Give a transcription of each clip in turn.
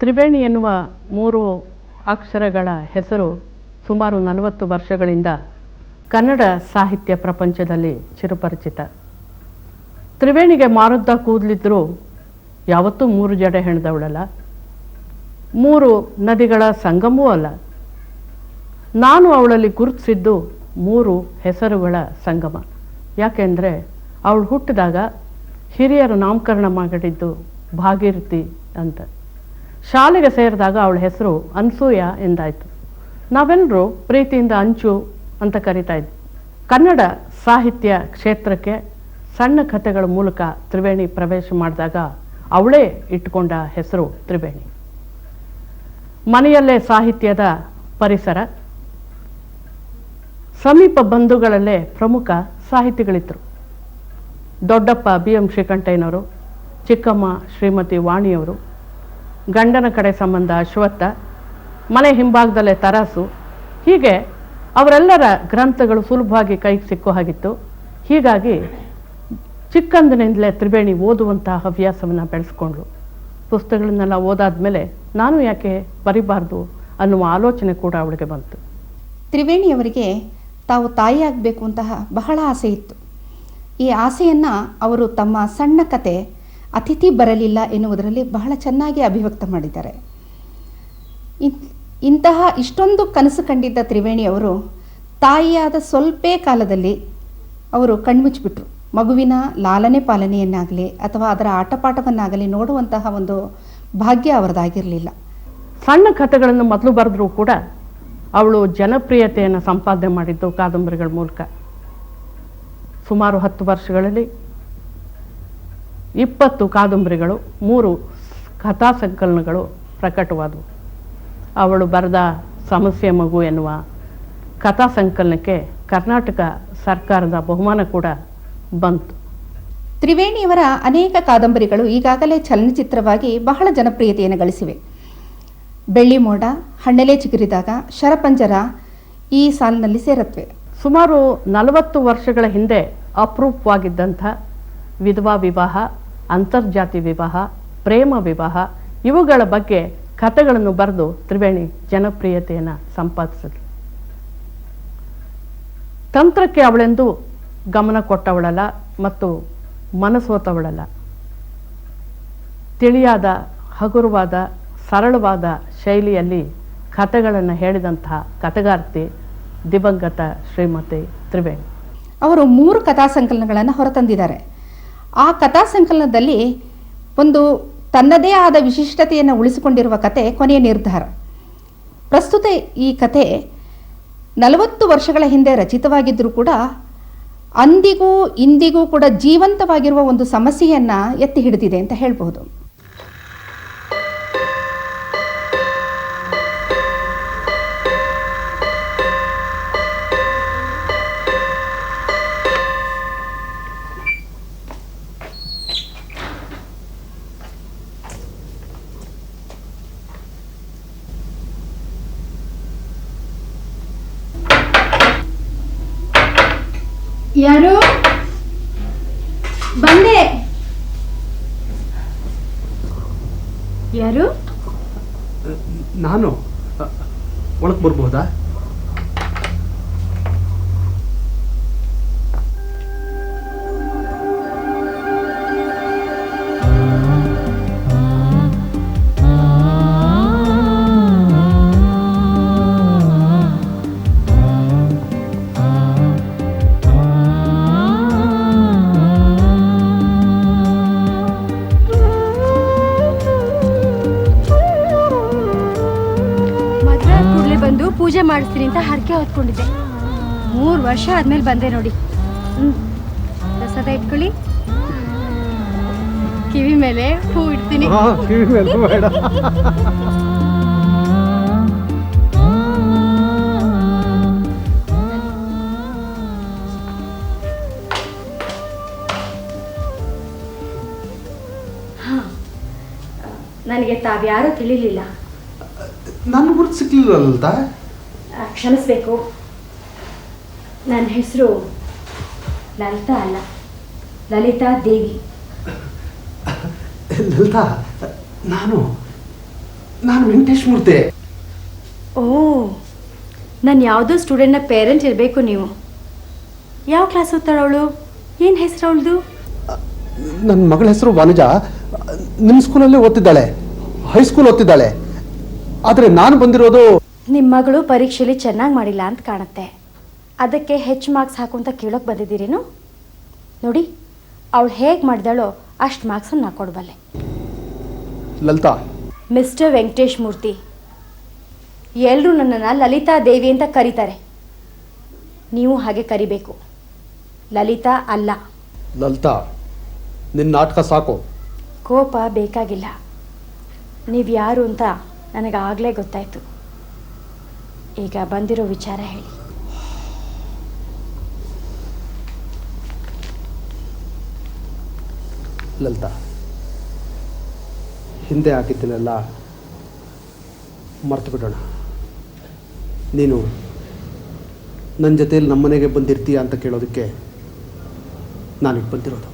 ತ್ರಿವೇಣಿ ಎನ್ನುವ ಮೂರು ಅಕ್ಷರಗಳ ಹೆಸರು ಸುಮಾರು ನಲವತ್ತು ವರ್ಷಗಳಿಂದ ಕನ್ನಡ ಸಾಹಿತ್ಯ ಪ್ರಪಂಚದಲ್ಲಿ ಚಿರಪರಿಚಿತ. ತ್ರಿವೇಣಿಗೆ ಮಾರುದ್ದ ಕೂದಲಿದ್ದರೂ ಯಾವತ್ತೂ ಮೂರು ಜಡೆ ಹೆಣ್ದವಳಲ್ಲ. ಮೂರು ನದಿಗಳ ಸಂಗಮವೂ ಅಲ್ಲ. ನಾನು ಅವಳಲ್ಲಿ ಗುರುತಿಸಿದ್ದು ಮೂರು ಹೆಸರುಗಳ ಸಂಗಮ. ಯಾಕೆಂದರೆ ಅವಳು ಹುಟ್ಟಿದಾಗ ಹಿರಿಯರು ನಾಮಕರಣ ಮಾಡಿದ್ದು ಭಾಗೀರಥಿ ಅಂತ. ಶಾಲೆಗೆ ಸೇರಿದಾಗ ಅವಳ ಹೆಸರು ಅನ್ಸೂಯ ಎಂದಾಯಿತು. ನಾವೆಲ್ಲರೂ ಪ್ರೀತಿಯಿಂದ ಅಂಚು ಅಂತ ಕರಿತಾ ಇದ್ವಿ. ಕನ್ನಡ ಸಾಹಿತ್ಯ ಕ್ಷೇತ್ರಕ್ಕೆ ಸಣ್ಣ ಕಥೆಗಳ ಮೂಲಕ ತ್ರಿವೇಣಿ ಪ್ರವೇಶ ಮಾಡಿದಾಗ ಅವಳೇ ಇಟ್ಟುಕೊಂಡ ಹೆಸರು ತ್ರಿವೇಣಿ. ಮನೆಯಲ್ಲೇ ಸಾಹಿತ್ಯದ ಪರಿಸರ, ಸಮೀಪ ಬಂಧುಗಳಲ್ಲೇ ಪ್ರಮುಖ ಸಾಹಿತಿಗಳಿದ್ದರು ದೊಡ್ಡಪ್ಪ ಬಿ ಎಂ ಶ್ರೀಕಂಠಯ್ಯನವರು, ಚಿಕ್ಕಮ್ಮ ಶ್ರೀಮತಿ ವಾಣಿಯವರು ಗಂಡನ ಕಡೆ ಸಂಬಂಧ ಅಶ್ವತ್ಥ, ಮನೆ ಹಿಂಭಾಗದಲ್ಲೇ ತರಾಸು. ಹೀಗೆ ಅವರೆಲ್ಲರ ಗ್ರಂಥಗಳು ಸುಲಭವಾಗಿ ಕೈಗೆ ಸಿಕ್ಕೋ ಹಾಗಿತ್ತು. ಹೀಗಾಗಿ ಚಿಕ್ಕಂದಿನಿಂದಲೇ ತ್ರಿವೇಣಿ ಓದುವಂತಹ ಹವ್ಯಾಸವನ್ನು ಬೆಳೆಸ್ಕೊಂಡ್ರು ಪುಸ್ತಕಗಳನ್ನೆಲ್ಲ ಓದಾದ ಮೇಲೆ ನಾನು ಯಾಕೆ ಬರಿಬಾರ್ದು ಅನ್ನುವ ಆಲೋಚನೆ ಕೂಡ ಅವಳಿಗೆ ಬಂತು. ತ್ರಿವೇಣಿಯವರಿಗೆ ತಾವು ತಾಯಿಯಾಗಬೇಕು ಅಂತಹ ಬಹಳ ಆಸೆ ಇತ್ತು. ಈ ಆಸೆಯನ್ನು ಅವರು ತಮ್ಮ ಸಣ್ಣ ಕತೆ ಅತಿಥಿ ಬರಲಿಲ್ಲ ಎನ್ನುವುದರಲ್ಲಿ ಬಹಳ ಚೆನ್ನಾಗಿ ಅಭಿವ್ಯಕ್ತ ಮಾಡಿದ್ದಾರೆ. ಇಂತಹ ಇಷ್ಟೊಂದು ಕನಸು ಕಂಡಿದ್ದ ತ್ರಿವೇಣಿಯವರು ತಾಯಿಯಾದ ಸ್ವಲ್ಪೇ ಕಾಲದಲ್ಲಿ ಅವರು ಕಣ್ಮುಚ್ಚಿಬಿಟ್ರು. ಮಗುವಿನ ಲಾಲನೆ ಪಾಲನೆಯನ್ನಾಗಲಿ ಅಥವಾ ಅದರ ಆಟಪಾಠವನ್ನಾಗಲಿ ನೋಡುವಂತಹ ಒಂದು ಭಾಗ್ಯ ಅವರದಾಗಿರಲಿಲ್ಲ. ಸಣ್ಣ ಕಥೆಗಳನ್ನು ಮೊದಲು ಬರೆದ್ರೂ ಕೂಡ ಅವಳು ಜನಪ್ರಿಯತೆಯನ್ನು ಸಂಪಾದನೆ ಮಾಡಿದ್ದು ಕಾದಂಬರಿಗಳ ಮೂಲಕ. ಸುಮಾರು ಹತ್ತು ವರ್ಷಗಳಲ್ಲಿ ಇಪ್ಪತ್ತು ಕಾದಂಬರಿಗಳು ಮೂರು ಕಥಾ ಸಂಕಲನಗಳು ಪ್ರಕಟವಾದವು. ಅವಳು ಬರೆದ ಸಮಸ್ಯೆ ಮಗು ಎನ್ನುವ ಕಥಾ ಸಂಕಲನಕ್ಕೆ ಕರ್ನಾಟಕ ಸರ್ಕಾರದ ಬಹುಮಾನ ಕೂಡ ಬಂತು. ತ್ರಿವೇಣಿಯವರ ಅನೇಕ ಕಾದಂಬರಿಗಳು ಈಗಾಗಲೇ ಚಲನಚಿತ್ರವಾಗಿ ಬಹಳ ಜನಪ್ರಿಯತೆಯನ್ನು ಗಳಿಸಿವೆ. ಬೆಳ್ಳಿ ಮೋಡ ಹಣ್ಣೆಲೆ ಚಿಗುರಿದಾಗ ಶರಪಂಜರ ಈ ಸಾಲಿನಲ್ಲಿ ಸೇರತ್ವೆ. ಸುಮಾರು ನಲವತ್ತು ವರ್ಷಗಳ ಹಿಂದೆ ಅಪರೂಪವಾಗಿದ್ದಂಥ ವಿಧವಾ ವಿವಾಹ ಅಂತರ್ಜಾತಿ ವಿವಾಹ, ಪ್ರೇಮ ವಿವಾಹ, ಇವುಗಳ ಬಗ್ಗೆ ಕಥೆಗಳನ್ನು ಬರೆದು ತ್ರಿವೇಣಿ ಜನಪ್ರಿಯತೆಯನ್ನು ಸಂಪಾದಿಸಿದ್ರು ತಂತ್ರಕ್ಕೆ ಅವಳೆಂದು ಗಮನ ಕೊಟ್ಟವಳಲ್ಲ ಮತ್ತು ಮನಸೋತವಳಲ್ಲ ತಿಳಿಯಾದ, ಹಗುರವಾದ, ಸರಳವಾದ ಶೈಲಿಯಲ್ಲಿ ಕಥೆಗಳನ್ನು ಹೇಳಿದಂತಹ ಕಥೆಗಾರ್ತಿ ದಿವಂಗತ ಶ್ರೀಮತಿ ತ್ರಿವೇಣಿ. ಅವರು ಮೂರು ಕಥಾ ಸಂಕಲನಗಳನ್ನು ಹೊರತಂದಿದ್ದಾರೆ. ಆ ಕಥಾ ಸಂಕಲನದಲ್ಲಿ ಒಂದು ತನ್ನದೇ ಆದ ವಿಶಿಷ್ಟತೆಯನ್ನು ಉಳಿಸಿಕೊಂಡಿರುವ ಕತೆ ಕೊನೆಯ ನಿರ್ಧಾರ. ಪ್ರಸ್ತುತ ಈ ಕತೆ ನಲವತ್ತು ವರ್ಷಗಳ ಹಿಂದೆ ರಚಿತವಾಗಿದ್ದರೂ ಕೂಡ ಅಂದಿಗೂ ಇಂದಿಗೂ ಕೂಡ ಜೀವಂತವಾಗಿರುವ ಒಂದು ಸಮಸ್ಯೆಯನ್ನು ಎತ್ತಿ ಹಿಡಿದಿದೆ ಅಂತ ಹೇಳ್ಬೋದು ಯಾರು? ಬಂದೆ. ಯಾರು? ನಾನು ಒಳಗೆ ಬರ್ಬೋದಾ? ಪೂಜೆ ಮಾಡಿಸ್ತೀನಿ ಅಂತ ಹರಕೆ ಹೊತ್ಕೊಂಡಿದ್ದೆ. ಮೂರು ವರ್ಷ ಆದ್ಮೇಲೆ ಬಂದೆ ನೋಡಿ. ಹ್ಞೂ ಪ್ರಸಾದ ಇಟ್ಕೊಳ್ಳಿ. ಕಿವಿ ಮೇಲೆ ಹೂ ಇಡ್ತೀನಿ. ಹಾ, ಕಿವಿ ಮೇಲೆ ಬೇಡ. ನನಗೆ ತಾವ್ಯಾರೂ ತಿಳಿಲಿಲ್ಲ. ನಾನು ಗುರುತು ಸಿಕ್ಲಿಲ್ಲ ಕ್ಷಮಿಸ್ಬೇಕು. ನನ್ನ ಹೆಸರು ಲಲಿತಾ ಅಲ್ಲ. ಲಲಿತಾ ದೇವಿ. ಲಲಿತಾ ನಾನು ನಾನು ವೆಂಕಟೇಶ್ ಮೂರ್ತಿ. ಓ ನಾನು ಯಾವುದೋ ಸ್ಟೂಡೆಂಟ್ನ ಪೇರೆಂಟ್ ಇರಬೇಕು ನೀವು. ಯಾವ ಕ್ಲಾಸ್ ಓದ್ತಾಳೆ ಅವಳು? ಏನು ಹೆಸರು ಅವಳದು? ನನ್ನ ಮಗಳ ಹೆಸರು ವನಜ. ನಿಮ್ಮ ಸ್ಕೂಲಲ್ಲೇ ಓದ್ತಿದ್ದಾಳೆ. ಹೈಸ್ಕೂಲ್ ಓದ್ತಿದ್ದಾಳೆ. ಆದರೆ ನಾನು ಬಂದಿರೋದು ನಿಮ್ಮ ಮಗಳು ಪರೀಕ್ಷೆಯಲ್ಲಿ ಚೆನ್ನಾಗಿ ಮಾಡಿಲ್ಲ ಅಂತ ಕಾಣುತ್ತೆ. ಅದಕ್ಕೆ ಹೆಚ್ಚು ಮಾರ್ಕ್ಸ್ ಹಾಕು ಅಂತ ಕೇಳೋಕೆ ಬಂದಿದ್ದೀರೇನು? ನೋಡಿ ಅವಳು ಹೇಗೆ ಮಾಡಿದಾಳೋ ಅಷ್ಟು ಮಾರ್ಕ್ಸನ್ನು ನಾ ಕೊಡಬಲ್ಲೆ ಲಲಿತಾ. ಮಿಸ್ಟರ್ ವೆಂಕಟೇಶ್ ಮೂರ್ತಿ ಎಲ್ಲರೂ ನನ್ನನ್ನು ಲಲಿತಾ ದೇವಿ ಅಂತ ಕರೀತಾರೆ. ನೀವು ಹಾಗೆ ಕರಿಬೇಕು. ಲಲಿತಾ ಅಲ್ಲ. ಲಲಿತಾ ನಿನ್ನ ನಾಟಕ ಸಾಕು. ಕೋಪ ಬೇಕಾಗಿಲ್ಲ. ನೀವು ಯಾರು ಅಂತ ನನಗೆ ಆಗಲೇ ಗೊತ್ತಾಯಿತು. ಈಗ ಬಂದಿರೋ ವಿಚಾರ ಹೇಳಿ. ಲಲಿತಾ, ಹಿಂದೆ ಆಗಿದ್ದನ್ನೆಲ್ಲ ಮರ್ತು ಬಿಡೋಣ ನೀನು ನನ್ನ ಜೊತೆಯಲ್ಲಿ ನಮ್ಮನೆಗೆ ಬಂದಿರ್ತೀಯ ಅಂತ ಕೇಳೋದಕ್ಕೆ ನಾನಿಗೆ ಬಂದಿರೋದು.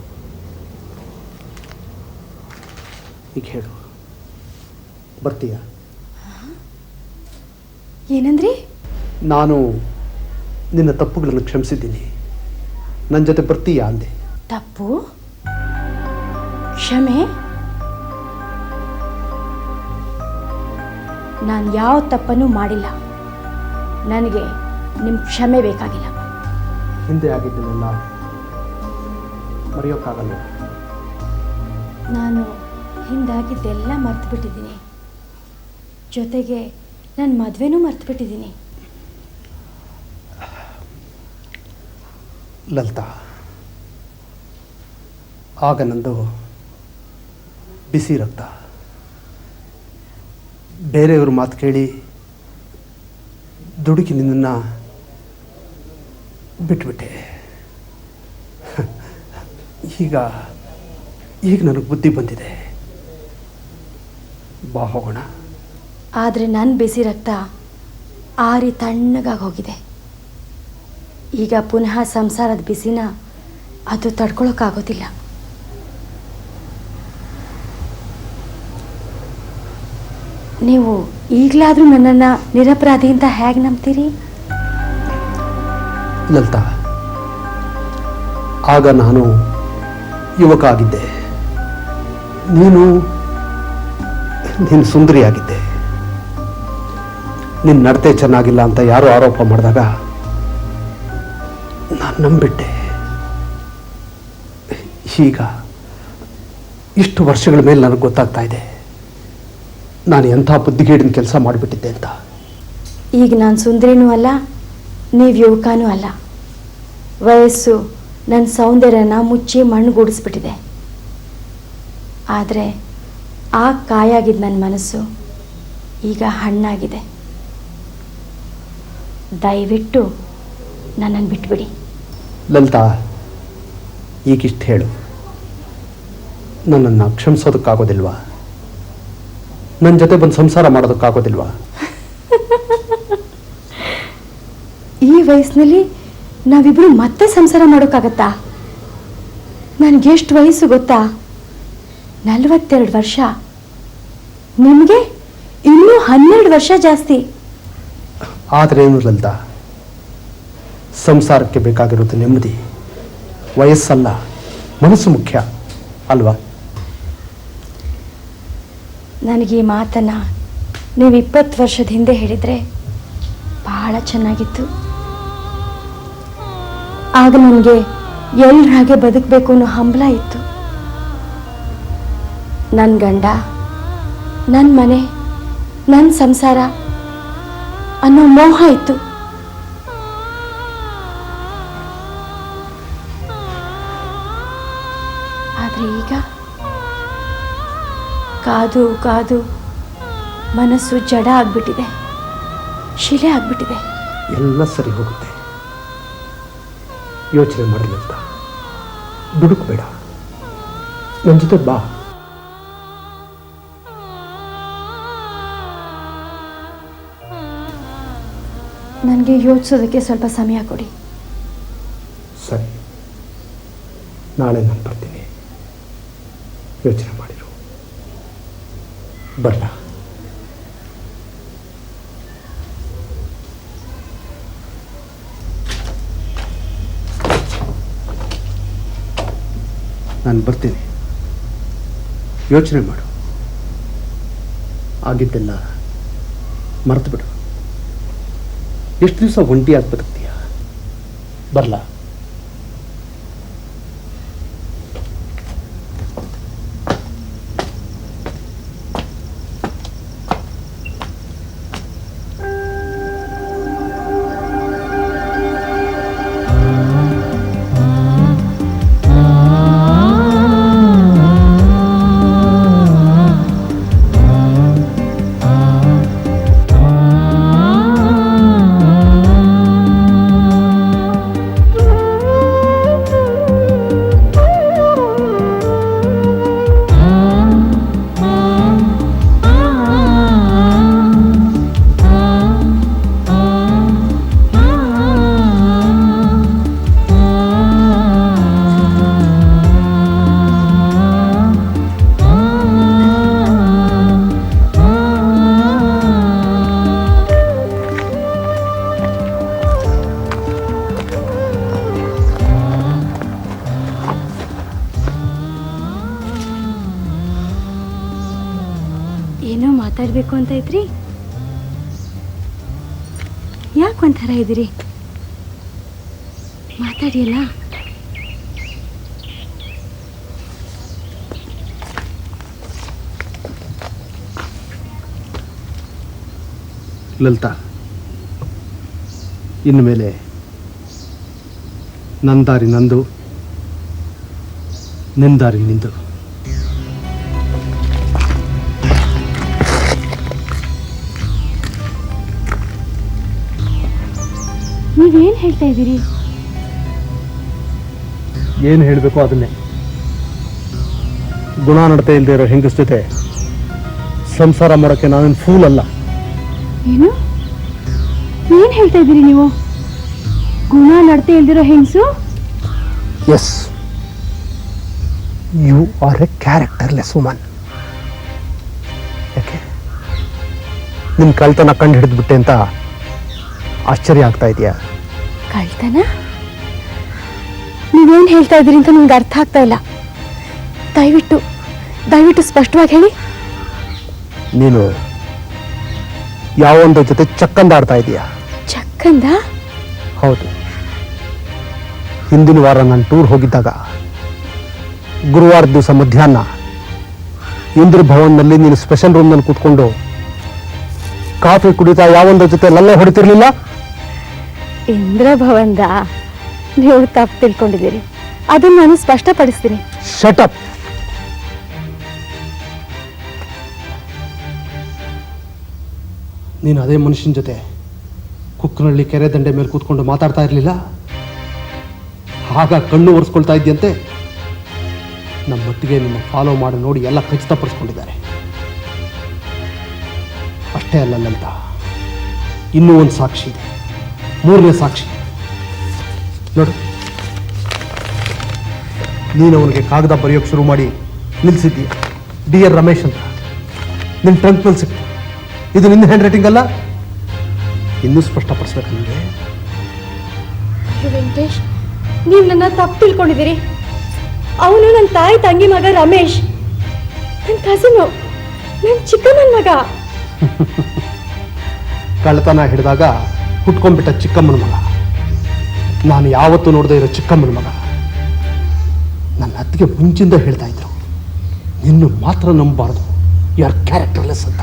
ಈಗ ಹೇಳು. ಬರ್ತೀಯ? ಏನಂದ್ರಿ? ನಾನು ನಿನ್ನ ತಪ್ಪುಗಳನ್ನು ಕ್ಷಮಿಸಿದ್ದೀನಿ. ನನ್ನ ಜೊತೆ ಬರ್ತೀಯಾ ಅಂದೆ. ತಪ್ಪು? ಕ್ಷಮೆ? ನಾನು ಯಾವ ತಪ್ಪನ್ನು ಮಾಡಿಲ್ಲ. ನನಗೆ ನಿಮ್ಮ ಕ್ಷಮೆ ಬೇಕಾಗಿಲ್ಲ. ಹಿಂದೆ ಆಗಿದ್ದನ್ನೆಲ್ಲ ಮರೆಯೋಕ್ಕಾಗಲ್ಲ. ನಾನು ಹಿಂದಾಗಿದ್ದೆಲ್ಲ ಮರ್ತು ಬಿಟ್ಟಿದ್ದೀನಿ ಜೊತೆಗೆ ನನ್ನ ಮದುವೆನೂ ಮರ್ತು ಬಿಟ್ಟಿದ್ದೀನಿ ಲಲಿತಾ, ಆಗ ನಂದು ಬಿಸಿ ರಕ್ತ. ಬೇರೆಯವ್ರ ಮಾತು ಕೇಳಿ ದುಡುಕಿ ನಿನ್ನನ್ನು ಬಿಟ್ಬಿಟ್ಟೆ. ಈಗ ಈಗ ನನಗೆ ಬುದ್ಧಿ ಬಂದಿದೆ. ಬಾ ಹೋಗೋಣ. ಆದರೆ ನನ್ನ ಬಿಸಿ ರಕ್ತ ಆರಿ ತಣ್ಣಗಾಗಿ ಹೋಗಿದೆ. ಈಗ ಪುನಃ ಸಂಸಾರದ ಬಿಸಿನ ಅದು ತಡ್ಕೊಳ್ಳೋಕ್ಕಾಗೋದಿಲ್ಲ ನೀವು ಈಗಲಾದರೂ ನನ್ನನ್ನು ನಿರಪರಾಧಿ ಅಂತ ಹೇಗೆ ನಂಬ್ತೀರಿ? ಲಲಿತಾ, ಆಗ ನಾನು ಯುವಕ ಆಗಿದ್ದೆ. ನೀನು ನೀನು ಸುಂದರಿಯಾಗಿದ್ದೆ. ನಿನ್ನ ನಡತೆ ಚೆನ್ನಾಗಿಲ್ಲ ಅಂತ ಯಾರು ಆರೋಪ ಮಾಡಿದಾಗ ನಾನು ನಂಬಿಟ್ಟೆ. ಈಗ ಇಷ್ಟು ವರ್ಷಗಳ ಮೇಲೆ ನನಗೆ ಗೊತ್ತಾಗ್ತಾ ಇದೆ. ನಾನು ಎಂಥ ಬುದ್ಧಿಗೇಡಿನ ಕೆಲಸ ಮಾಡಿಬಿಟ್ಟಿದ್ದೆ ಅಂತ. ಈಗ ನಾನು ಸುಂದರಿನೂ ಅಲ್ಲ, ನೀವು ಯುವಕನೂ ಅಲ್ಲ. ವಯಸ್ಸು ನನ್ನ ಸೌಂದರ್ಯನ ಮುಚ್ಚಿ ಮಣ್ಣುಗೂಡಿಸ್ಬಿಟ್ಟಿದೆ. ಆದರೆ ಆ ಕಾಯಾಗಿದ್ದ ನನ್ನ ಮನಸ್ಸು ಈಗ ಹಣ್ಣಾಗಿದೆ. ದಯವಿಟ್ಟು ನನ್ನನ್ನು ಬಿಟ್ಬಿಡಿ. ಲಲಿತಾ ಈಗಿಷ್ಟು ಹೇಳು. ನನ್ನನ್ನು ಕ್ಷಮಿಸೋದಕ್ಕಾಗೋದಿಲ್ವಾ? ನನ್ನ ಜೊತೆ ಬಂದು ಸಂಸಾರ ಮಾಡೋದಕ್ಕಾಗೋದಿಲ್ವಾ? ಈ ವಯಸ್ಸಿನಲ್ಲಿ ನಾವಿಬ್ಬರು ಮತ್ತೆ ಸಂಸಾರ ಮಾಡೋಕ್ಕಾಗತ್ತಾ? ನನಗೆಷ್ಟು ವಯಸ್ಸು ಗೊತ್ತಾ? ನಲವತ್ತೆರಡು ವರ್ಷ. ನಿಮಗೆ ಇನ್ನೂ ಹನ್ನೆರಡು ವರ್ಷ ಜಾಸ್ತಿ. ಆದ್ರೇನು ಲಲಿತ ಸಂಸಾರಕ್ಕೆ ಬೇಕಾಗಿರೋದು ನೆಮ್ಮದಿ. ವಯಸ್ಸಲ್ಲ, ಮನಸ್ಸು ಮುಖ್ಯ, ಅಲ್ವಾ? ನನಗೆ ಈ ಮಾತನ್ನ ನೀವು ಇಪ್ಪತ್ತು ವರ್ಷದ ಹಿಂದೆ ಹೇಳಿದ್ರೆ ಬಹಳ ಚೆನ್ನಾಗಿತ್ತು. ಆಗ ನನಗೆ ಎಲ್ರ ಹಾಗೆ ಬದುಕಬೇಕು ಅನ್ನೋ ಹಂಬಲ ಇತ್ತು. ನನ್ನ ಗಂಡ ನನ್ನ ಮನೆ ನನ್ನ ಸಂಸಾರ ಅನ್ನೋ ಮೋಹ ಇತ್ತು. ಆದರೆ ಈಗ ಕಾದು ಕಾದು ಮನಸ್ಸು ಜಡ ಆಗ್ಬಿಟ್ಟಿದೆ, ಶಿಲೆ ಆಗ್ಬಿಟ್ಟಿದೆ. ಎಲ್ಲ ಸರಿ ಹೋಗುತ್ತೆ. ಯೋಚನೆ ಮಾಡಲಿಲ್ಲ ದುಡುಕ್ಬೇಡ. ನನ್ನ ಜೊತೆ ಬಾ. ನನಗೆ ಯೋಚಿಸೋದಕ್ಕೆ ಸ್ವಲ್ಪ ಸಮಯ ಕೊಡಿ. ಸರಿ. ನಾಳೆ ನಾನು ಬರ್ತೀನಿ. ಯೋಚನೆ ಮಾಡಿರು. ಬರಲ್ಲ ನಾನು ಬರ್ತೀನಿ. ಯೋಚನೆ ಮಾಡು. ಆಗಿದ್ದೆಲ್ಲ ಮರೆತು ಬಿಡು ಎಷ್ಟು ದಿವಸ ಒಂಟಿಯಾಗಿ ಬದುಕ್ತೀಯ ಬರಲಾ? ಏನೋ ಮಾತಾಡಬೇಕು ಅಂತ ಐತ್ರಿ ಯಾಕೆ ಒಂಥರ ಇದ್ದೀರಿ? ಮಾತಾಡಿಯಲ್ಲ? ಲಲಿತಾ ಇನ್ನು ನನ್ನ ನಂದು ನಿಂದಾರಿ ನಿಂದು. ನೀವೇನು ಹೇಳ್ತಾ ಇದ್ದೀರಿ? ಏನು ಹೇಳಬೇಕು ಅದನ್ನೇ. ಗುಣ ನಡತೆ ಇಲ್ಲದೆ ಇರೋ ಹೆಂಗಸ್ ಜೊತೆ ಸಂಸಾರ ಮಾಡೋಕೆ ನಾನೇನು ಫೂಲ್ ಅಲ್ಲ. ಏನು? ಏನು ಹೇಳ್ತಾ ಇದ್ದೀರಿ ನೀವು? ಗುಣ ನಡತೆ ಇಲ್ದಿರೋ ಹೆಂಗಸು? Yes you are a characterless woman ಯಾಕೆ? ನಿಮ್ಮ ಕಳ್ತನ ಕಂಡು ಹಿಡಿದ್ಬಿಟ್ಟೆ ಅಂತ ಆಶ್ಚರ್ಯ ಆಗ್ತಾ ಇದೆಯಾ? ಕಳ್ತನ? ನೀವೇನು ಹೇಳ್ತಾ ಇದ್ದೀರಿ ಅಂತ ನಿಮ್ಗೆ ಅರ್ಥ ಆಗ್ತಾ ಇಲ್ಲ. ದಯವಿಟ್ಟು ದಯವಿಟ್ಟು ಸ್ಪಷ್ಟವಾಗಿ ಹೇಳಿ. ನೀನು ಯಾವೊಂದು ಜೊತೆ ಚಕ್ಕಂದಾಡ್ತಾ ಇದೀಯಾ? ಚಕ್ಕಂದ? ಹೌದು. ಹಿಂದಿನ ವಾರ ನಾನು ಟೂರ್ ಹೋಗಿದ್ದಾಗ ಗುರುವಾರ ದಿವಸ ಮಧ್ಯಾಹ್ನ ಇಂದ್ರ ಭವನ್ನಲ್ಲಿ ನೀನು ಸ್ಪೆಷಲ್ ರೂಮ್ನಲ್ಲಿ ಕೂತ್ಕೊಂಡು ಕಾಫಿ ಕುಡಿತಾ ಯಾವೊಂದ್ರ ಜೊತೆ ಲಲ್ಲೆ ಹೊಡಿತಿರ್ಲಿಲ್ಲ? ಇಂದ್ರ ಭವಂದ ನೀವು ತಪ್ಪು ತಿಳ್ಕೊಂಡಿದ್ದೀರಿ. ಅದನ್ನು ನಾನು ಸ್ಪಷ್ಟಪಡಿಸ್ತೀನಿ. ಶಟಪ್ ನೀನು ಅದೇ ಮನುಷ್ಯನ ಜೊತೆ ಕುಕ್ಕನಹಳ್ಳಿ ಕೆರೆ ದಂಡೆ ಮೇಲೆ ಕೂತ್ಕೊಂಡು ಮಾತಾಡ್ತಾ ಇರಲಿಲ್ಲ? ಆಗ ಕಣ್ಣು ಒರೆಸ್ಕೊಳ್ತಾ ಇದ್ದಂತೆ ನಮ್ಮ ಮಟ್ಟಿಗೆ ನಿನ್ನ ಫಾಲೋ ಮಾಡಿ ನೋಡಿ ಎಲ್ಲ ಖಚಿತಪಡಿಸ್ಕೊಂಡಿದ್ದಾರೆ. ಅಷ್ಟೇ ಅಲ್ಲಲ್ಲಂತ ಲಲಿತ ಇನ್ನೂ ಒಂದು ಸಾಕ್ಷಿ ಇದೆ. ಮೂರನೇ ಸಾಕ್ಷಿ. ನೋಡು. ನೀನು ಅವನಿಗೆ ಕಾಗದ ಬರೆಯೋಕ್ಕೆ ಶುರು ಮಾಡಿ ನಿಲ್ಲಿಸಿದ್ದೀಯ ಡಿಯರ್ ರಮೇಶ್ ಅಂತ. ನಿನ್ನ ಟ್ರಂಕ್ನಲ್ಲಿ ಸಿಕ್ತು. ಇದು ನಿನ್ನ ಹ್ಯಾಂಡ್ ರೈಟಿಂಗ್ ಅಲ್ಲ? ಇನ್ನೂ ಸ್ಪಷ್ಟಪಡಿಸ್ಬೇಕು ನಿಮಗೆ ವೆಂಕಟೇಶ್ ನೀವು ನನ್ನ ತಪ್ಪು ತಿಳ್ಕೊಂಡಿದ್ದೀರಿ. ಅವನು ನನ್ನ ತಾಯಿ ತಂಗಿ ಮಗ ರಮೇಶ್. ನನ್ನ ಕಸಿನು ನನ್ನ ಚಿಕ್ಕಮ್ಮನ ಮಗ. ಕಳ್ಳತನ ಹಿಡಿದಾಗ ಹುಟ್ಕೊಂಡ್ಬಿಟ್ಟ ಚಿಕ್ಕಮ್ಮನ ಮಗ. ನಾನು ಯಾವತ್ತೂ ನೋಡದೇ ಇರೋ ಚಿಕ್ಕಮ್ಮನ ಮಗ. ನನ್ನ ಅತ್ತಿಗೆ ಮುಂಚಿಂದ ಹೇಳ್ತಾ ಇದ್ರು ನಿನ್ನ ಮಾತ್ರ ನಂಬಬಾರ್ದು ಯು ಆರ್ ಕ್ಯಾರೆಕ್ಟರ್ಲೆಸ್ ಅಂತ.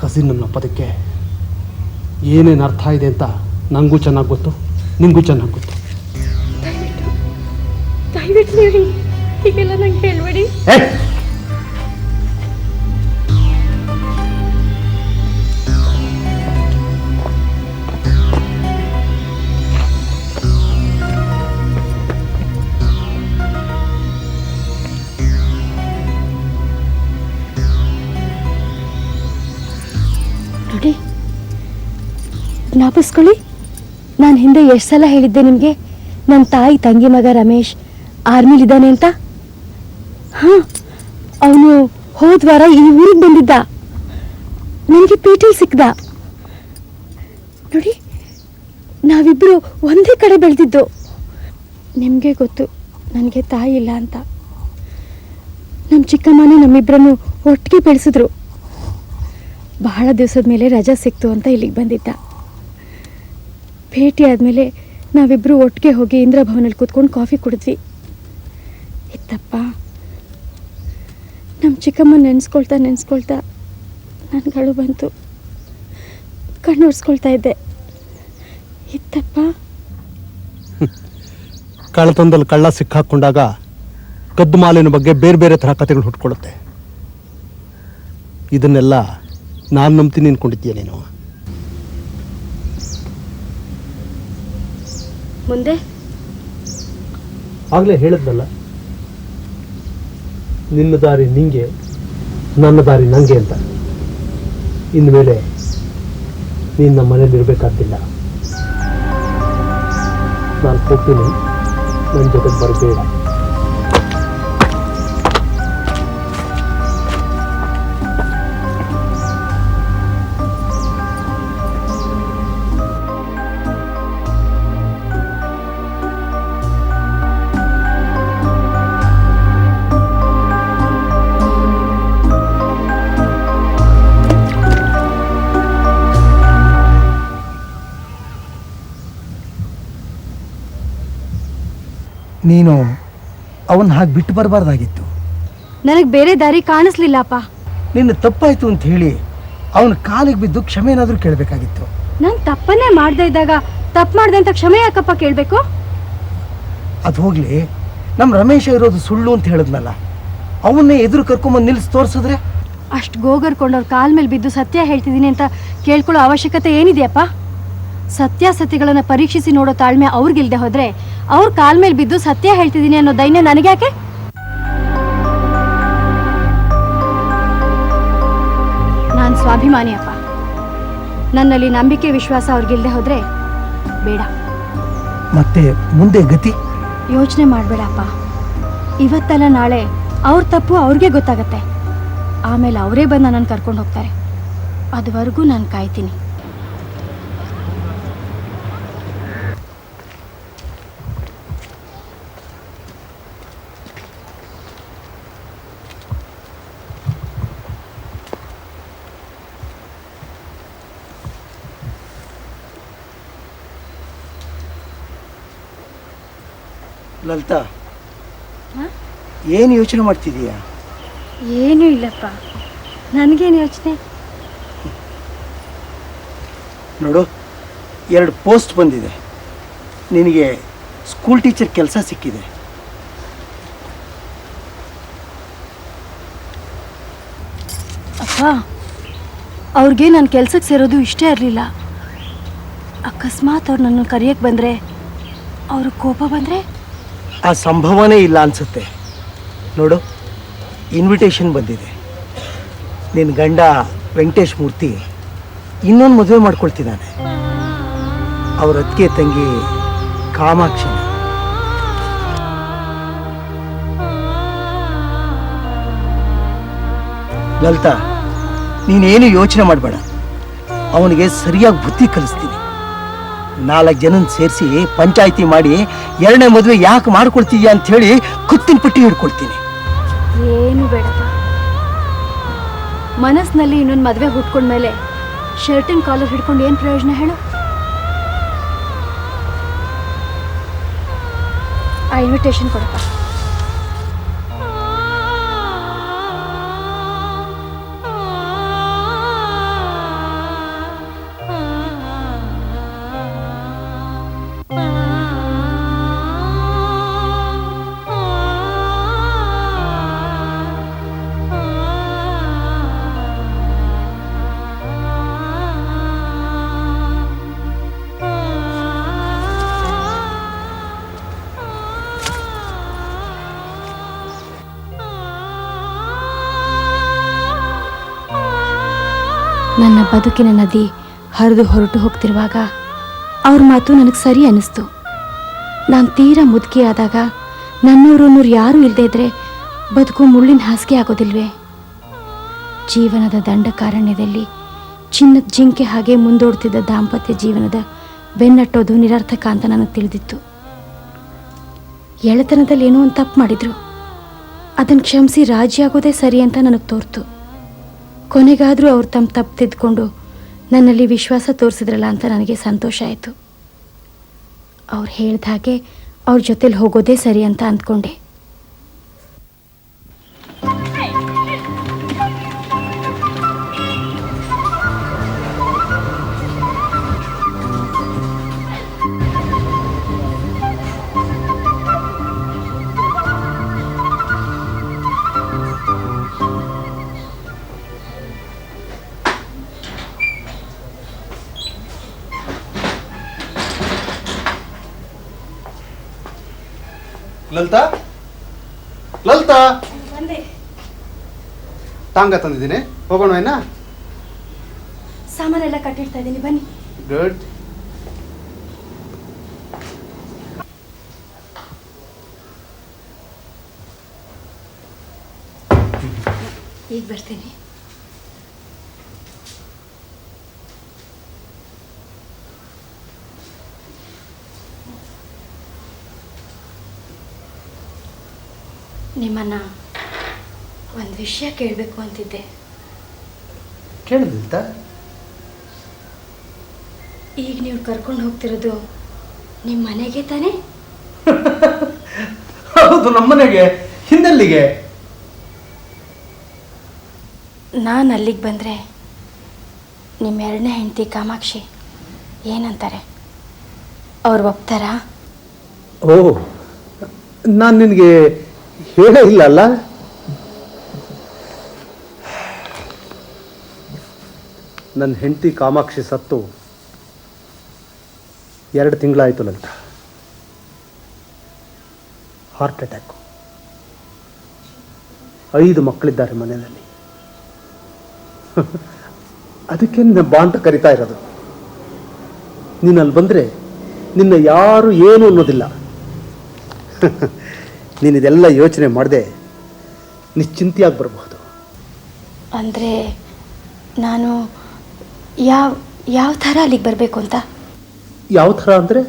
ಕಸಿನ್ ನನ್ನ ಪದಕ್ಕೆ ಏನೇನು ಅರ್ಥ ಇದೆ ಅಂತ ನನಗೂ ಚೆನ್ನಾಗಿ ಗೊತ್ತು ನಿಂಗೂ ಚೆನ್ನಾಗಿ ಗೊತ್ತು. ದಯವಿಟ್ಟು ದಯವಿಟ್ಟು ನೀವು ಹಿಂಗ್- ಹೀಗೆಲ್ಲ ನಂಗೆ ಹೇಳ್ಬೇಡಿ. ಜ್ಞಾಪಿಸ್ಕೊಳ್ಳಿ ನಾನು ಹಿಂದೆ ಎಷ್ಟು ಸಲ ಹೇಳಿದ್ದೆ ನಿಮಗೆ ನನ್ನ ತಾಯಿ ತಂಗಿ ಮಗ ರಮೇಶ್ ಆರ್ಮಿಲಿದ್ದಾನೆ ಅಂತ? ಹಾಂ, ಅವನು ಹೋದ ವಾರ ಈ ಊರಿಗೆ ಬಂದಿದ್ದ. ನನಗೆ ಪೇಟೆಲ್ ಸಿಕ್ಕಿದ ನೋಡಿ ನಾವಿಬ್ಬರು ಒಂದೇ ಕಡೆ ಬೆಳೆದಿದ್ದು. ನಿಮಗೆ ಗೊತ್ತು, ನನಗೆ ತಾಯಿ ಇಲ್ಲ ಅಂತ. ನಮ್ಮ ಚಿಕ್ಕಮ್ಮನೆ ನಮ್ಮಿಬ್ಬರನ್ನು ಒಟ್ಟಿಗೆ ಬೆಳೆಸಿದ್ರು. ಬಹಳ ದಿವಸದ ಮೇಲೆ ರಜಾ ಸಿಕ್ತು ಅಂತ ಇಲ್ಲಿಗೆ ಬಂದಿದ್ದ. ಭೇಟಿ ಆದಮೇಲೆ ನಾವಿಬ್ಬರು ಒಟ್ಟಿಗೆ ಹೋಗಿ ಇಂದ್ರಭವನಲ್ಲಿ ಕೂತ್ಕೊಂಡು ಕಾಫಿ ಕುಡಿದ್ವಿ. ಇತ್ತಪ್ಪ ನಮ್ಮ ಚಿಕ್ಕಮ್ಮ ನೆನೆಸ್ಕೊಳ್ತಾ ನೆನೆಸ್ಕೊಳ್ತಾ ನನ್ಗಳು ಬಂತು. ಕಣ್ಣು ಒರೆಸ್ಕೊಳ್ತಾ ಇದ್ದೆ. ಇತ್ತಪ್ಪ. ಕಳ್ಳತನದಲ್ಲಿ ಕಳ್ಳ ಸಿಕ್ಕಾಕೊಂಡಾಗ ಕದ್ದು ಮಾಲಿನ ಬಗ್ಗೆ ಬೇರೆ ಬೇರೆ ಥರ ಕಥೆಗಳು ಹುಟ್ಕೊಳ್ಳುತ್ತೆ ಇದನ್ನೆಲ್ಲ ನಾನು ನಂಬ್ತೀನಿ ಅಂದ್ಕೊಂಡಿದ್ದೀಯ ನೀನು? ಮುಂದೆ? ಆಗಲೇ ಹೇಳಿದ್ನಲ್ಲ. ನಿನ್ನ ದಾರಿ ನಿಂಗೆ, ನನ್ನ ದಾರಿ ನಂಗೆ ಅಂತ. ಇನ್ಮೇಲೆ ನೀನು ನಮ್ಮ ಮನೇಲಿ ಇರಬೇಕಾಗಿಲ್ಲ ನಾನು ಕೊಟ್ಟಿನಿ ನನ್ನ ಜೊತೆ ಬರಬೇಡ. ನೀನು ಅವನ್ನ ಹಾಗೆ ಬಿಟ್ಟು ಬರಬಾರ್ದಾಗಿತ್ತು. ನನಗೆ ಬೇರೆ ದಾರಿ ಕಾಣಿಸ್ಲಿಲ್ಲಪ್ಪ. ನಿನ್ನ ತಪ್ಪಾಯ್ತು ಅಂತ ಹೇಳಿ ಅವನ ಕಾಲಿಗೆ ಬಿದ್ದು ಕ್ಷಮೆ ಏನಾದರೂ ಕೇಳಬೇಕಾಗಿತ್ತು. ನಾನು ತಪ್ಪನ್ನೇ ಮಾಡದೇ ಇದ್ದಾಗ ತಪ್ಪು ಮಾಡ್ದೆ ಅಂತ ಕ್ಷಮೆ ಯಾಕಪ್ಪ ಕೇಳಬೇಕು? ಅದು ಹೋಗ್ಲಿ ನಮ್ಮ ರಮೇಶ ಇರೋದು ಸುಳ್ಳು ಅಂತ ಹೇಳಿದ್ನಲ್ಲ ಅವನ್ನೇ ಎದುರು ಕರ್ಕೊಂಬಂದು ನಿಲ್ಸಿ ತೋರಿಸಿದ್ರೆ? ಅಷ್ಟು ಗೋಗರ್ಕೊಂಡವ್ರ ಕಾಲ್ ಮೇಲೆ ಬಿದ್ದು ಸತ್ಯ ಹೇಳ್ತಿದ್ದೀನಿ ಅಂತ ಕೇಳ್ಕೊಳ್ಳೋ ಅವಶ್ಯಕತೆ ಏನಿದೆಯಪ್ಪ? ಸತ್ಯಾಸತ್ಯಗಳನ್ನ ಪರೀಕ್ಷಿಸಿ ನೋಡೋ ತಾಳ್ಮೆ ಅವ್ರಿಗಿಲ್ದೆ ಹೋದ್ರೆ ಅವ್ರ ಕಾಲ್ ಮೇಲೆ ಬಿದ್ದು ಸತ್ಯ ಹೇಳ್ತಿದ್ದೀನಿ ಅನ್ನೋ ದೈನ್ಯ ನನಗ್ಯಾಕೆ? ನಾನು ಸ್ವಾಭಿಮಾನಿಯಪ್ಪ ನನ್ನಲ್ಲಿ ನಂಬಿಕೆ ವಿಶ್ವಾಸ ಅವ್ರಿಗಿಲ್ದೆ ಹೋದ್ರೆ ಬೇಡ. ಮತ್ತೆ ಮುಂದೆ ಗತಿ? ಯೋಚನೆ ಮಾಡಬೇಡಪ್ಪ ಇವತ್ತಲ್ಲ ನಾಳೆ ಅವ್ರ ತಪ್ಪು ಅವ್ರಿಗೆ ಗೊತ್ತಾಗತ್ತೆ. ಆಮೇಲೆ ಅವರೇ ಬಂದು ನನ್ನನ್ನು ಕರ್ಕೊಂಡು ಹೋಗ್ತಾರೆ. ಅದುವರೆಗೂ ನಾನು ಕಾಯ್ತೀನಿ. ಲಲಿತಾ. ಏನು ಯೋಚನೆ ಮಾಡ್ತಿದೀಯಾ? ಏನೂ ಇಲ್ಲಪ್ಪ. ನನಗೇನು ಯೋಚನೆ? ನೋಡು ಎರಡು ಪೋಸ್ಟ್ ಬಂದಿದೆ. ನಿನಗೆ ಸ್ಕೂಲ್ ಟೀಚರ್ ಕೆಲಸ ಸಿಕ್ಕಿದೆ. ಅಪ್ಪ ಅವ್ರಿಗೆ ನನ್ನ ಕೆಲ್ಸಕ್ಕೆ ಸೇರೋದು ಇಷ್ಟೇ ಇರಲಿಲ್ಲ. ಅಕಸ್ಮಾತ್ ಅವ್ರು ನನ್ನ ಕರೆಯಕ್ಕೆ ಬಂದರೆ ಅವ್ರಿಗೆ ಕೋಪ ಬಂದರೆ ಆ ಸಂಭವನೇ ಇಲ್ಲ ಅನ್ಸುತ್ತೆ. ನೋಡು ಇನ್ವಿಟೇಷನ್ ಬಂದಿದೆ. ನಿನ್ನ ಗಂಡ ವೆಂಕಟೇಶ್ ಮೂರ್ತಿ ಇನ್ನೊಂದು ಮದುವೆ ಮಾಡ್ಕೊಳ್ತಿದ್ದಾನೆ. ಅವ್ರ ಅತ್ತಿಗೆ ತಂಗಿ ಕಾಮಾಕ್ಷಿ. ಲಲಿತಾ ನೀನೇನು ಯೋಚನೆ ಮಾಡಬೇಡ. ಅವನಿಗೆ ಸರಿಯಾಗಿ ಬುದ್ಧಿ ಕಲಿಸ್ತೀನಿ. ನಾಲ್ಕು ಜನನ ಸೇರಿಸಿ ಪಂಚಾಯಿತಿ ಮಾಡಿ ಎರಡನೇ ಮದುವೆ ಯಾಕೆ ಮಾಡ್ಕೊಳ್ತೀಯ ಅಂತ ಹೇಳಿ ಕುತ್ತಿನ ಪಟ್ಟಿ ಹಿಡ್ಕೊಳ್ತೀನಿ. ಏನು ಬೇಡಪ್ಪ. ಮನಸ್ಸಿನಲ್ಲಿ ಇನ್ನೊಂದು ಮದುವೆ ಹುಟ್ಕೊಂಡ್ಮೇಲೆ ಶರ್ಟಿನ ಕಾಲರ್ ಹಿಡ್ಕೊಂಡು ಏನು ಪ್ರಯೋಜನ ಹೇಳು? ಆ ಇನ್ವಿಟೇಷನ್ ಕೊಡಪ್ಪ. ನನ್ನ ಬದುಕಿನ ನದಿ ಹರಿದು ಹೊರಟು ಹೋಗ್ತಿರುವಾಗ ಅವ್ರ ಮಾತು ನನಗೆ ಸರಿ ಅನ್ನಿಸ್ತು ನಾನು ತೀರಾ ಮುದುಕಿಯಾದಾಗ ಆದಾಗ ನೂರು ಯಾರೂ ಇಲ್ಲದೇ ಇದ್ರೆ ಬದುಕು ಮುಳ್ಳಿನ ಹಾಸಿಗೆ ಆಗೋದಿಲ್ವೇ? ಜೀವನದ ದಂಡಕಾರಣ್ಯದಲ್ಲಿ ಚಿನ್ನದ ಜಿಂಕೆ ಹಾಗೆ ಮುಂದೋಡ್ತಿದ್ದ ದಾಂಪತ್ಯ ಜೀವನದ ಬೆನ್ನಟ್ಟೋದು ನಿರರ್ಥಕ ಅಂತ ನನಗೆ ತಿಳಿದಿತ್ತು. ಎಳೆತನದಲ್ಲಿ ಏನೋ ಒಂದು ತಪ್ಪು ಮಾಡಿದ್ರು. ಅದನ್ನು ಕ್ಷಮಿಸಿ ರಾಜಿಯಾಗೋದೇ ಸರಿ ಅಂತ ನನಗೆ ತೋರ್ತು. ಕೊನೆಗಾದರೂ ಅವ್ರು ತಮ್ಮ ತಪ್ಪು ತಿದ್ಕೊಂಡು ನನ್ನಲ್ಲಿ ವಿಶ್ವಾಸ ತೋರಿಸಿದ್ರಲ್ಲ ಅಂತ ನನಗೆ ಸಂತೋಷ ಆಯಿತು. ಅವ್ರು ಹೇಳ್ದ ಹಾಗೆ ಅವ್ರ ಜೊತೆಲಿ ಹೋಗೋದೇ ಸರಿ ಅಂತ ಅಂದ್ಕೊಂಡೆ. ಲಲಿತಾ? ಲಲಿತಾ? ಟಾಂಗ ತಂದಿದ್ದೀನಿ. ಹೋಗೋಣ ಏನ ಸಾಮಾನೆಲ್ಲ ಕಟ್ಟಿಡ್ತಾ ಇದ್ದೀನಿ ಬನ್ನಿ. ಗುಡ್ ಈಗ ಬರ್ತೀನಿ. ನಿಮ್ಮನ್ನ ಒಂದು ವಿಷಯ ಕೇಳಬೇಕು ಅಂತಿದ್ದೆ. ಕೇಳು ಈಗ ನೀವು ಕರ್ಕೊಂಡು ಹೋಗ್ತಿರೋದು ನಿಮ್ಮ ಮನೆಗೆ ತಾನೇ? ಹೌದು ನಮ್ಮನೆಗೆ ಹಿಂದಲ್ಲಿಗೆ? ನಾನು ಅಲ್ಲಿಗೆ ಬಂದರೆ ನಿಮ್ಮ ಎರಡನೇ ಹೆಂಡತಿ ಕಾಮಾಕ್ಷಿ ಏನಂತಾರೆ? ಅವ್ರು ಒಪ್ತಾರಾ? ಓ ನಾನು ನಿನಗೆ ಹೇಳೇ ಇಲ್ಲ ಅಲ್ಲ ನನ್ನ ಹೆಂಡತಿ ಕಾಮಾಕ್ಷಿ ಸತ್ತು. ಎರಡು ತಿಂಗಳಾಯಿತು ನಂತ. ಹಾರ್ಟ್ ಅಟ್ಯಾಕು ಐದು ಮಕ್ಕಳಿದ್ದಾರೆ ಮನೆಯಲ್ಲಿ. ಅದಕ್ಕೆ ನಿನ್ನ ಬಾ ಅಂತ ಕರಿತಾ ಇರೋದು. ನೀನು ಅಲ್ಲಿ ಬಂದರೆ ನಿನ್ನ ಯಾರು ಏನು ಅನ್ನೋದಿಲ್ಲ. ನೀನು ಇದೆಲ್ಲ ಯೋಚನೆ ಮಾಡದೆ ನಿಶ್ಚಿಂತೆಯಾಗಿ ಬರಬಹುದು. ಅಂದರೆ ನಾನು ಯಾವ ಯಾವ ಥರ ಅಲ್ಲಿಗೆ ಬರಬೇಕು ಅಂತ? ಯಾವ ಥರ ಅಂದರೆ?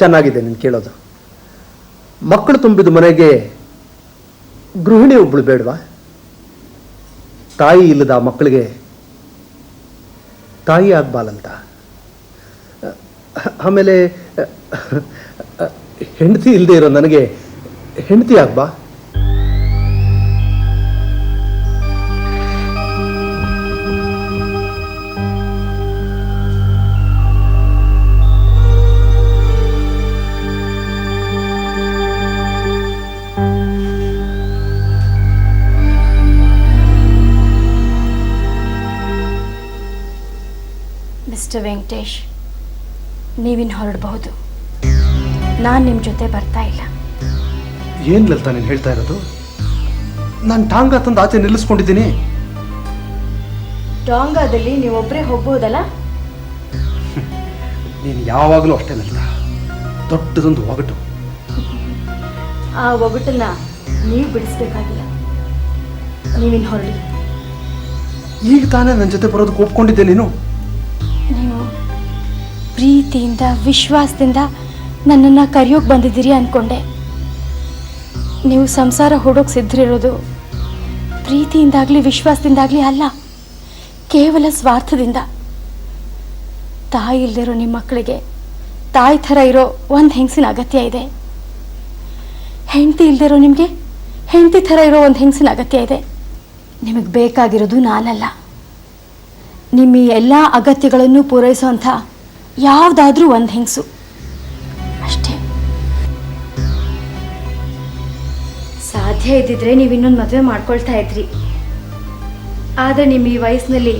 ಚೆನ್ನಾಗಿದೆ ನೀನು ಕೇಳೋದು. ಮಕ್ಕಳು ತುಂಬಿದ ಮನೆಗೆ ಗೃಹಿಣಿ ಒಬ್ಬಳು ಬೇಡವಾ? ತಾಯಿ ಇಲ್ಲದ ಮಕ್ಕಳಿಗೆ ತಾಯಿ ಆಗ್ಬಾಲಂತ. ಆಮೇಲೆ ಹೆಂಡತಿ ಇಲ್ಲದೆ ಇರೋ ನನಗೆ ಹೆಂಡತಿ ಆಗ್ಬಾ? ಮಿಸ್ಟರ್ ವೆಂಕಟೇಶ್ ನೀವಿನ್ ಹೊರಡಬಹುದು. ನಾನು ನಿಮ್ಮ ಜೊತೆ ಬರ್ತಾ ಇಲ್ಲ. ಏನು ಲಲಿತಾ ನೀನು ಹೇಳ್ತಾ ಇರೋದು? ನಾನು ಟಾಂಗ ತಂದು ಆಚೆ ನಿಲ್ಲಿಸ್ಕೊಂಡಿದ್ದೀನಿ. ಡಾಂಗಾದಲ್ಲಿ ನೀವೊಬ್ಬರೇ ಹೋಗ್ಬೋದಲ್ಲ? ನೀನು ಯಾವಾಗಲೂ ಅಷ್ಟೇ ಲಲಿತಾ. ದೊಡ್ಡದೊಂದು ಒಗಟು. ಆ ಒಗಟನ್ನ ನೀವು ಬಿಡಿಸ್ಬೇಕಾಗಿಲ್ಲ. ನೀವಿನ್ ಹೊರಡಿ. ಈಗ ತಾನೇ ನನ್ನ ಜೊತೆ ಬರೋದಕ್ಕೆ ಒಪ್ಕೊಂಡಿದ್ದೆ ನೀನು? ನೀವು ಪ್ರೀತಿಯಿಂದ ವಿಶ್ವಾಸದಿಂದ ನನ್ನನ್ನು ಕರೆಯೋಕೆ ಬಂದಿದ್ದೀರಿ ಅಂದ್ಕೊಂಡೆ ನೀವು ಸಂಸಾರ ಹೂಡೋಕೆ ಸಿದ್ಧರಿರೋದು ಪ್ರೀತಿಯಿಂದಾಗಲಿ ವಿಶ್ವಾಸದಿಂದಾಗಲಿ ಅಲ್ಲ, ಕೇವಲ ಸ್ವಾರ್ಥದಿಂದ. ತಾಯಿ ಇಲ್ದಿರೋ ನಿಮ್ಮ ಮಕ್ಕಳಿಗೆ ತಾಯಿ ಥರ ಇರೋ ಒಂದು ಹೆಂಗಸಿನ ಅಗತ್ಯ ಇದೆ. ಹೆಂಡತಿ ಇಲ್ದಿರೋ ನಿಮಗೆ ಹೆಂಡತಿ ಥರ ಇರೋ ಒಂದು ಹೆಂಗಸಿನ ಅಗತ್ಯ ಇದೆ. ನಿಮಗೆ ಬೇಕಾಗಿರೋದು ನಾನಲ್ಲ. ನಿಮ್ಮ ಎಲ್ಲ ಅಗತ್ಯಗಳನ್ನು ಪೂರೈಸೋಂಥ ಯಾವುದಾದ್ರೂ ಒಂದು ಹೆಂಗಸು. ಸಾಧ್ಯ ಇದ್ದಿದ್ರೆ ನೀವು ಇನ್ನೊಂದು ಮದುವೆ ಮಾಡ್ಕೊಳ್ತಾ ಇದ್ರಿ. ಆದರೆ ನಿಮ್ಮ ಈ ವಯಸ್ಸಿನಲ್ಲಿ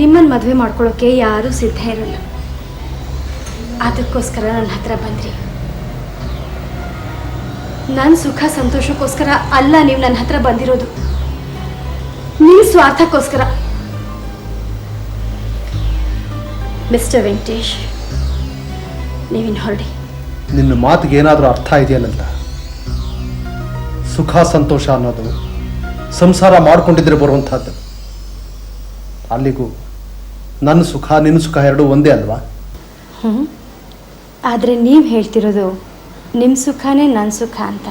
ನಿಮ್ಮನ್ನು ಮದುವೆ ಮಾಡ್ಕೊಳ್ಳೋಕೆ ಯಾರೂ ಸಿದ್ಧ ಇರಲ್ಲ. ಅದಕ್ಕೋಸ್ಕರ ನನ್ನ ಹತ್ರ ಬಂದ್ರಿ. ನನ್ನ ಸುಖ ಸಂತೋಷಕ್ಕೋಸ್ಕರ ಅಲ್ಲ ನೀವು ನನ್ನ ಹತ್ರ ಬಂದಿರೋದು. ನಿಮ್ಮ ಸ್ವಾರ್ಥಕ್ಕೋಸ್ಕರ. ಮಿಸ್ಟರ್ ವೆಂಕಟೇಶ್, ನೀವಿನ್ ಹೊರಡಿ. ನಿನ್ನ ಮಾತಿಗೆ ಏನಾದರೂ ಅರ್ಥ ಇದೆಯಲ್ಲಂತ ಸುಖ ಸಂತೋಷ ಅನ್ನೋದು ಸಂಸಾರ ಮಾಡ್ಕೊಂಡಿದ್ರೆ ಬರುವಂಥದ್ದು. ಅಲ್ಲಿಗೂ ನನ್ನ ಸುಖ ನಿನ್ನ ಸುಖ ಎರಡೂ ಒಂದೇ ಅಲ್ವಾ? ಆದರೆ ನೀವು ಹೇಳ್ತಿರೋದು ನಿಮ್ಮ ಸುಖನೇ ನನ್ನ ಸುಖ ಅಂತ.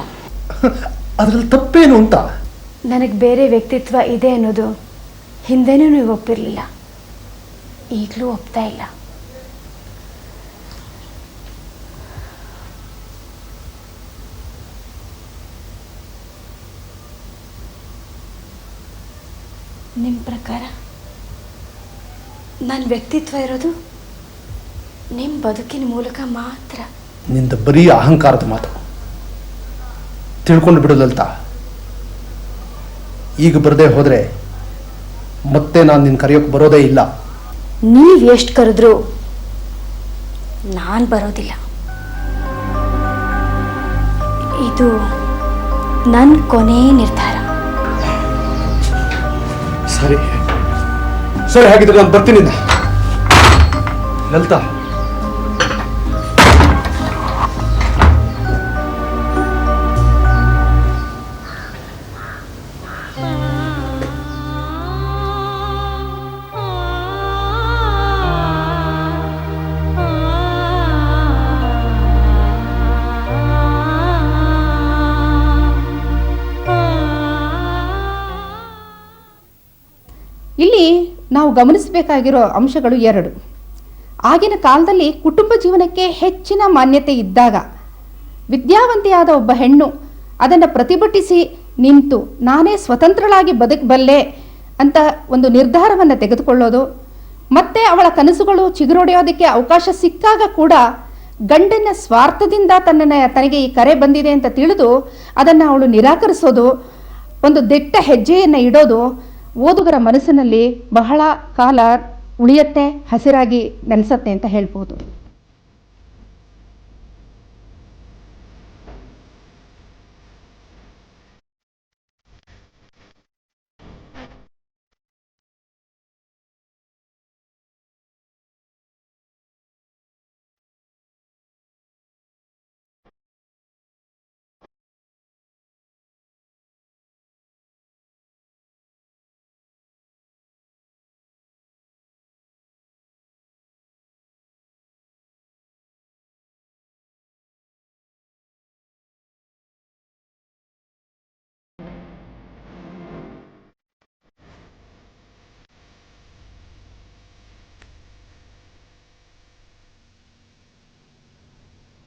ಅದರಲ್ಲಿ ತಪ್ಪೇನು ಅಂತ? ನನಗೆ ಬೇರೆ ವ್ಯಕ್ತಿತ್ವ ಇದೆ ಅನ್ನೋದು ಹಿಂದೆನೂ ನೀವು ಒಪ್ಪಿರಲಿಲ್ಲ. ಈಗಲೂ ಒಪ್ತಾ ಇಲ್ಲ. ನಿಮ್ಮ ಪ್ರಕಾರ? ನನ್ನ ವ್ಯಕ್ತಿತ್ವ ಇರೋದು ನಿಮ್ಮ ಬದುಕಿನ ಮೂಲಕ ಮಾತ್ರ. ನಿಂದ ಬರೀ ಅಹಂಕಾರದ ಮಾತು. ತಿಳ್ಕೊಂಡು ಬಿಡೋದಲ್ತ ಈಗ ಬರದೆ ಹೋದ್ರೆ ಮತ್ತೆ ನಾನು ನಿನ್ನ ಕರೆಯೋಕೆ ಬರೋದೇ ಇಲ್ಲ. ನೀವು ಎಷ್ಟು ಕರೆದ್ರು ನಾನು ಬರೋದಿಲ್ಲ. ಇದು ನನ್ನ ಕೊನೆ ನಿರ್ಧಾರ. ಸರಿ. ಸರಿ ಹಾಗಿದ್ರೆ ನಾನು ಬರ್ತೀನಿ ಲಲಿತಾ. ಗಮನಿಸಬೇಕಾಗಿರೋ ಅಂಶಗಳು ಎರಡು. ಆಗಿನ ಕಾಲದಲ್ಲಿ ಕುಟುಂಬ ಜೀವನಕ್ಕೆ ಹೆಚ್ಚಿನ ಮಾನ್ಯತೆ ಇದ್ದಾಗ ವಿದ್ಯಾವಂತಿಯಾದ ಒಬ್ಬ ಹೆಣ್ಣು ಅದನ್ನು ಪ್ರತಿಭಟಿಸಿ ನಿಂತು, ನಾನೇ ಸ್ವತಂತ್ರಳಾಗಿ ಬದುಕಬಲ್ಲೆ ಅಂತ ಒಂದು ನಿರ್ಧಾರವನ್ನು ತೆಗೆದುಕೊಳ್ಳೋದು, ಮತ್ತೆ ಅವಳ ಕನಸುಗಳು ಚಿಗುರೊಡೆಯೋದಕ್ಕೆ ಅವಕಾಶ ಸಿಕ್ಕಾಗ ಕೂಡ ಗಂಡನ ಸ್ವಾರ್ಥದಿಂದ ತನ್ನ ತನಗೆ ಈ ಕರೆ ಬಂದಿದೆ ಅಂತ ತಿಳಿದು ಅದನ್ನು ಅವಳು ನಿರಾಕರಿಸೋದು, ಒಂದು ದಿಟ್ಟ ಹೆಜ್ಜೆಯನ್ನು ಇಡೋದು ಓದುಗರ ಮನಸ್ಸಿನಲ್ಲಿ ಬಹಳ ಕಾಲ ಉಳಿಯತ್ತೆ ಹಸಿರಾಗಿ ನೆನೆಸತ್ತೆ ಅಂತ ಹೇಳ್ಬೋದು.